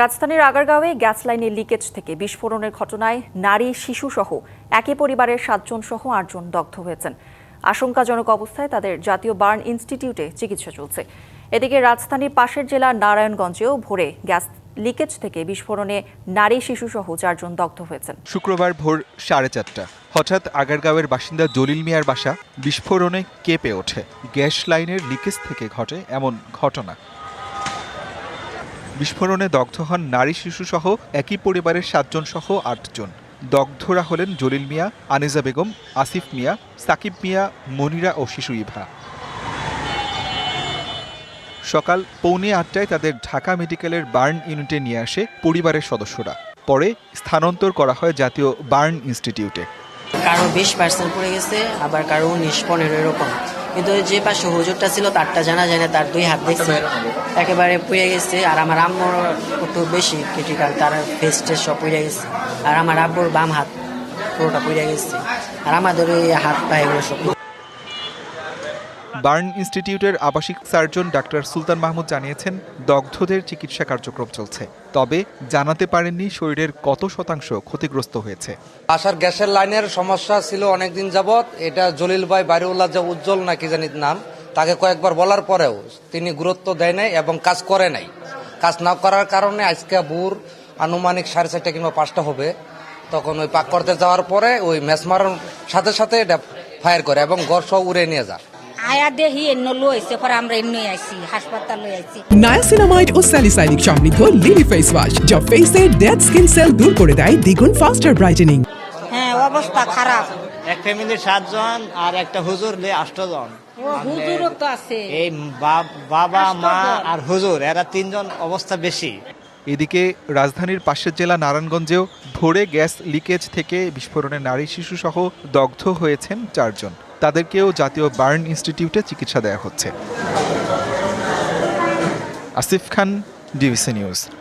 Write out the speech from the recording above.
রাজধানীর আগারগাঁওয়ে গ্যাস লাইনের লিকেজ থেকে বিস্ফোরণের ঘটনায় নারী, শিশু সহ একই পরিবারের সাতজন সহ আটজন দগ্ধ হয়েছেন। আশঙ্কাজনক অবস্থায় তাদের জাতীয় বার্ন ইনস্টিটিউটে চিকিৎসা চলছে। এদিকে রাজধানীর পাশের জেলা নারায়ণগঞ্জেও ভোরে গ্যাস লিকেজ থেকে বিস্ফোরণে নারী, শিশু সহ চারজন দগ্ধ হয়েছেন। শুক্রবার ভোর সাড়ে চারটা। হঠাৎ আগারগাঁওয়ের বাসিন্দা জলিল মিয়ার বাসা বিস্ফোরণে কেঁপে ওঠে। গ্যাস লাইনের লিকেজ থেকে ঘটে এমন ঘটনা। বিস্ফোরণে দগ্ধ হন নারী শিশু সহ একই পরিবারের সাতজন সহ আটজন। দগ্ধরা হলেন জলিল মিয়া, আনিজা বেগম, আসিফ মিয়া, সাকিব মিয়া, মনিরা ও শিশু ইভা। সকাল পৌনে আটটায় তাদের ঢাকা মেডিকেলের বার্ন ইউনিটে নিয়ে আসে পরিবারের সদস্যরা। পরে স্থানান্তর করা হয় জাতীয় বার্ন ইনস্টিটিউটে। কারও বিশ পার্সেন্ট পড়ে গেছে, আবার কারও উনিশ, পনেরো, এরকম। কিন্তু যে পাশে হুজুরটা ছিল, তারটা জানা যায় না, তার দুই হাত দেখছে। একেবারে পুড়ে গেছে, আর আমার আম্মুর একটু বেশি ক্রিটিক্যাল তার ফেস টেস সব পুড়ে গেছে। আর আমার আব্বুর বাম হাত পুরোটা পুড়ে গেছে। আর আমাদের ওই হাত পায়ে সব বার্ন ইনস্টিটিউটের আবাসিক সার্জন ডাক্তার সুলতান মাহমুদ জানিয়েছেন, দগ্ধদের চিকিৎসা কার্যক্রম চলছে। তবে জানাতে পারেননি শরীরের কত শতাংশ ক্ষতিগ্রস্ত হয়েছে। আসার গ্যাসের লাইনের সমস্যা ছিল অনেকদিন যাবৎ। এটা জলিল ভাই বাড়িউল্লাহ যে উজ্জ্বল নাকি জানি নাম, তাকে কয়েকবার বলার পরেও তিনি গুরুত্ব দেয় নাই এবং কাজ করে নাই। কাজ না করার কারণে আজকে ভোর আনুমানিক সাড়ে চারটা কিংবা পাঁচটা হবে। তখন ওই পাক করতে যাওয়ার পরে ওই ম্যাচ মারার সাথে সাথে এটা ফায়ার করে এবং সহ উড়ে নিয়ে যায়। আয়া দেহি এন্ন লইছে পরে আমরা এন্নই আইছি হাসপাতাল লই আইছি। নায়াসিনামাইড ও স্যালিসাইনিক সমৃদ্ধ লিলি ফেস ওয়াশ যা ফেসের ডেড স্কিন সেল দূর করে দেয় দ্বিগুণ ফাস্টার ব্রাইটেনিং হ্যাঁ অবস্থা খারাপ। এক ফ্যামিলির সাতজন আর একটা হুজুর লে আষ্টজন। ও হুজুরও তো আছে। এই বাবা মা আর হুজুর এরা তিনজন অবস্থা বেশি। এদিকে রাজধানীর পাশের জেলা নারায়ণগঞ্জেও ভোরে গ্যাস লিকেজ থেকে বিস্ফোরণে নারী শিশু সহ দগ্ধ হয়েছেন চারজন। তাদেরকেও জাতীয় বার্ন ইনস্টিটিউটে চিকিৎসা দেওয়া হচ্ছে। Asif Khan DBC news.